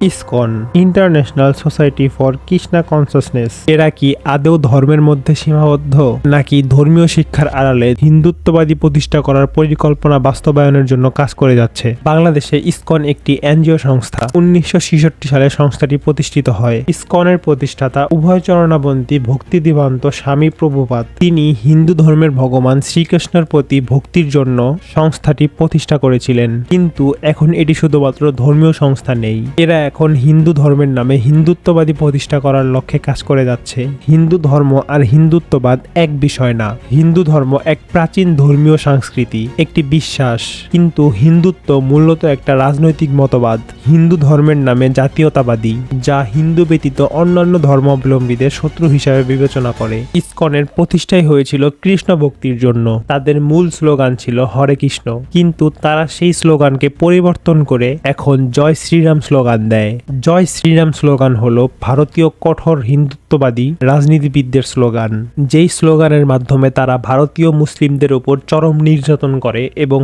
ISKCON International Society for Krishna Consciousness এরা কি আদৌ ধর্মের মধ্যে সীমাবদ্ধ? নাকি ধর্মীয় শিক্ষার আড়ালে হিন্দুত্ববাদী প্রতিষ্ঠা করার পরিকল্পনা বাস্তবায়নের জন্য কাজ করে যাচ্ছে? বাংলাদেশে ইসকন একটি এনজিও সংস্থা। উনিশশো ছেষট্টি সালে সংস্থাটি প্রতিষ্ঠিত হয়। ইসকনের প্রতিষ্ঠাতা উভয় উভয়চরণাবন্তী ভক্তি দিবান্ত স্বামী প্রভুপাত। তিনি হিন্দু ধর্মের ভগবান শ্রীকৃষ্ণের প্রতি ভক্তির জন্য সংস্থাটি প্রতিষ্ঠা করেছিলেন। কিন্তু এখন এটি শুধুমাত্র ধর্মীয় সংস্থা নেই। এরা এখন হিন্দু ধর্মের নামে হিন্দুত্ববাদী প্রতিষ্ঠা করার লক্ষ্যে কাজ করে যাচ্ছে। হিন্দু ধর্ম আর হিন্দুত্ববাদ এক বিষয় না। হিন্দু ধর্ম এক প্রাচীন ধর্মীয় সংস্কৃতি, একটি বিশ্বাস। কিন্তু হিন্দুত্ব মূলত একটা রাজনৈতিক মতবাদ। হিন্দু ধর্মের নামে জাতীয়তাবাদী, যা হিন্দু ব্যতীত অন্যান্য ধর্মাবলম্বীদের শত্রু হিসাবে বিবেচনা করে। ইসকনের প্রতিষ্ঠাই হয়েছিল কৃষ্ণ ভক্তির জন্য। তাদের মূল স্লোগান ছিল হরে কৃষ্ণ। কিন্তু তারা সেই স্লোগানকে পরিবর্তন করে এখন জয় শ্রীরাম স্লোগান দেয়। জয় শ্রীরাম স্লোগান হল ভারতীয় কঠোর হিন্দুত্ববাদী রাজনীতিবিদদের স্লোগান। যেই স্লোগানের মাধ্যমে তারা ভারতীয় মুসলিমদের উপর চরম নির্যাতন করে এবং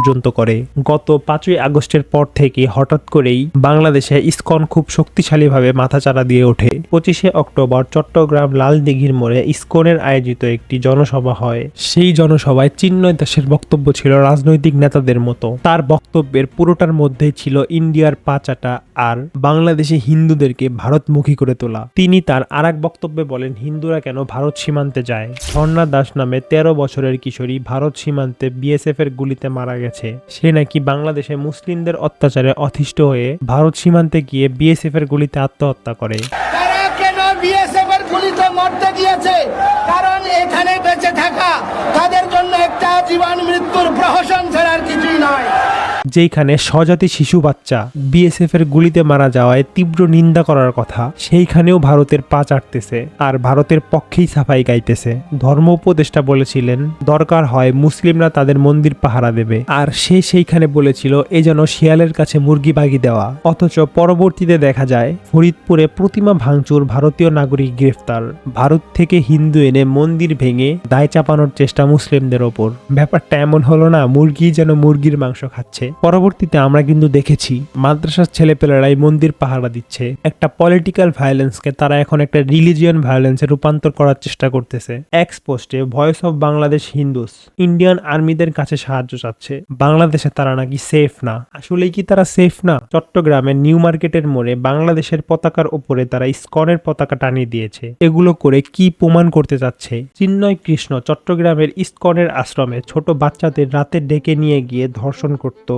পর্যন্ত করে। গত পাঁচই আগস্টের পর থেকে হঠাৎ করেই বাংলাদেশে ইসকন খুব শক্তিশালীভাবে মাথাচাড়া দিয়ে ওঠে। পঁচিশে অক্টোবর চট্টগ্রাম লালদিঘির মোড়ে ইসকনের আয়োজিত একটি জনসভা হয়। সেই জনসভায় চিন্ময় দাসের বক্তব্য ছিল রাজনৈতিক নেতাদের মতো। তার বক্তব্যের পুরোটার মধ্যেই ছিল ইন্ডিয়ার পাচাটা আর বাংলাদেশে হিন্দুদেরকে ভারতমুখী করে তোলা। তিনি তার আর এক বক্তব্যে বলেন, হিন্দুরা কেন ভারত সীমান্তে যায়? ঝর্ণা দাস নামে তেরো বছরের কিশোরী ভারত সীমান্তে বিএসএফ এর গুলিতে মারা গেছে। সে নাকি বাংলাদেশে মুসলিমদের অত্যাচারে অতিষ্ঠ হয়ে ভারত সীমান্তে গিয়ে বিএসএফ এর গুলিতে আত্মহত্যা করে। গিয়েছে কারণ এখানে বেঁচে থাকা, তাদের জন্য একটা জীবন মৃত্যুর প্রহসন ছাড়া আর কিছুই নয়। যেইখানে স্বজাতি শিশু বাচ্চা বিএসএফ এর গুলিতে মারা যাওয়ায় তীব্র নিন্দা করার কথা, সেইখানেও ভারতের পা চাটতেছে আর ভারতের পক্ষেই সাফাই গাইতেছে। ধর্ম উপদেষ্টা বলেছিলেন, দরকার হয় মুসলিমরা তাদের মন্দির পাহারা দেবে। আর সে সেইখানে বলেছিল, এ যেন শিয়ালের কাছে মুরগি বাগি দেওয়া। অথচ পরবর্তীতে দেখা যায়, ফরিদপুরে প্রতিমা ভাঙচুর ভারতীয় নাগরিক গ্রেফতার। ভারত থেকে হিন্দু এনে মন্দির ভেঙে দায় চাপানোর চেষ্টা মুসলিমদের ওপর। ব্যাপারটা এমন হলো না, মুরগি যেন মুরগির মাংস খাচ্ছে। পরবর্তীতে আমরা কিন্তু দেখেছি, মাদ্রাসার ছেলেপেলেরাই মন্দির পাহারা দিচ্ছে। একটা পলিটিক্যাল ভায়োলেন্সকে তারা এখন একটা রিলিজিয়ান ভায়োলেন্সে রূপান্তর করার চেষ্টা করতেছে। এক্স পোস্টে voice of Bangladesh Hindus Indian আর্মিদের কাছে সাহায্য চাচ্ছে। বাংলাদেশে তারা নাকি সেফ না। আসলে কি তারা সেফ না? চট্টগ্রামের নিউ মার্কেটের মোড়ে বাংলাদেশের পতাকার উপরে তারা ইসকনের পতাকা টানিয়ে দিয়েছে। এগুলো করে কি প্রমাণ করতে চাচ্ছে চিন্ময় কৃষ্ণ চট্টগ্রামের ইস্কনের আশ্রমে ছোট বাচ্চাদের রাতে ডেকে নিয়ে গিয়ে ধর্ষণ করত।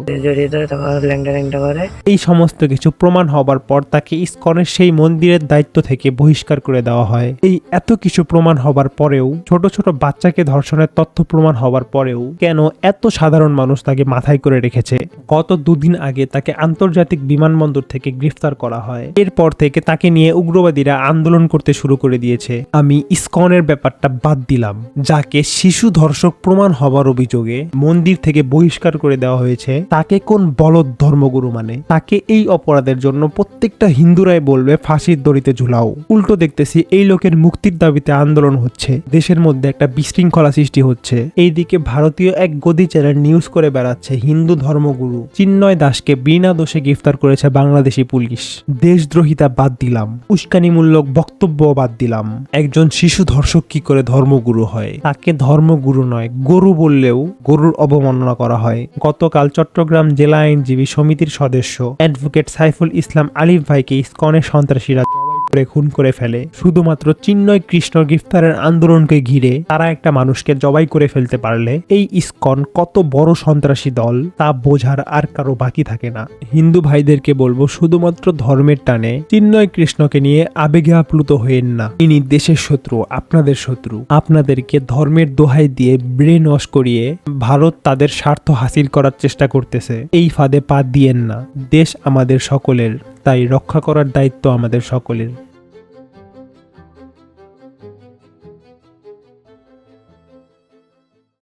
এই সমস্ত কিছু প্রমাণ হবার পর তাকে ইস্কনের সেই মন্দিরের দায়িত্ব থেকে বহিষ্কার করে দেওয়া হয়। এই এত কিছু প্রমাণ হবার পরেও, ছোট ছোট বাচ্চাকে ধর্ষণের তথ্য প্রমাণ হবার পরেও কেন এত সাধারণ মানুষ তাকে মাথায় করে রেখেছে? গত দুদিন আগে তাকে আন্তর্জাতিক বিমানবন্দর থেকে গ্রেফতার করা হয়। এরপর থেকে তাকে নিয়ে উগ্রবাদীরা আন্দোলন করতে শুরু করে দিয়েছে। আমি ইসকনের ব্যাপারটা বাদ দিলাম, যাকে শিশু ধর্ষক প্রমাণ হবার অভিযোগে মন্দির থেকে বহিষ্কার করে দেওয়া হয়েছে। তাকে কোন বলদ ধর্মগুরু মানে? তাকে এই অপরাধের জন্য প্রত্যেকটা হিন্দুরাই বলবে, ফাঁসির দড়িতে ঝুলাও। উল্টো দেখতেছি এই লোকের মুক্তির দাবিতে আন্দোলন হচ্ছে। দেশের মধ্যে একটা বিশৃঙ্খলা সৃষ্টি হচ্ছে। এইদিকে ভারতীয় এক গদি চ্যানেল নিউজ করে বেড়াচ্ছে হিন্দু ধর্মগুরু। চিন্ময় দাসকে বিনা দোষে গ্রেফতার করেছে বাংলাদেশি পুলিশ। দেশদ্রোহিতা বাদ দিলাম। উস্কানিমূলক বক্তব্য বাদ দিলাম। একজন শিশু ধর্ষক কি করে ধর্মগুরু হয়? তাকে ধর্মগুরু নয়, গরু বললেও গরুর অবমাননা করা হয়। গতকাল চট্টগ্রাম জেলা আইনজীবী সমিতির সদস্য অ্যাডভোকেট সাইফুল ইসলাম আলিফ ভাইকে ইস্কনের সন্ত্রাসীরা করে খুন করে ফেলে। শুধুমাত্র চিন্ময় কৃষ্ণ গ্রেফতারের আন্দোলনকে ঘিরে তারা একটা মানুষকে জবাই করে ফেলতে পারলে এই ইসকন কত বড় সন্ত্রাসী দল তা বোঝার আর কারও বাকি থাকে না। হিন্দু ভাইদেরকে বলব, শুধুমাত্র ধর্মের টানে চিন্ময় কৃষ্ণকে নিয়ে আবেগে আপ্লুত হয়েন না। ইনি দেশের শত্রু, আপনাদের শত্রু। আপনাদেরকে ধর্মের দোহাই দিয়ে ব্রেন ওয়াশ করিয়ে ভারত তাদের স্বার্থ হাসিল করার চেষ্টা করতেছে। এই ফাঁদে পা দিয়েন না। দেশ আমাদের সকলের। তাই রক্ষা করার দায়িত্ব আমাদের সকলের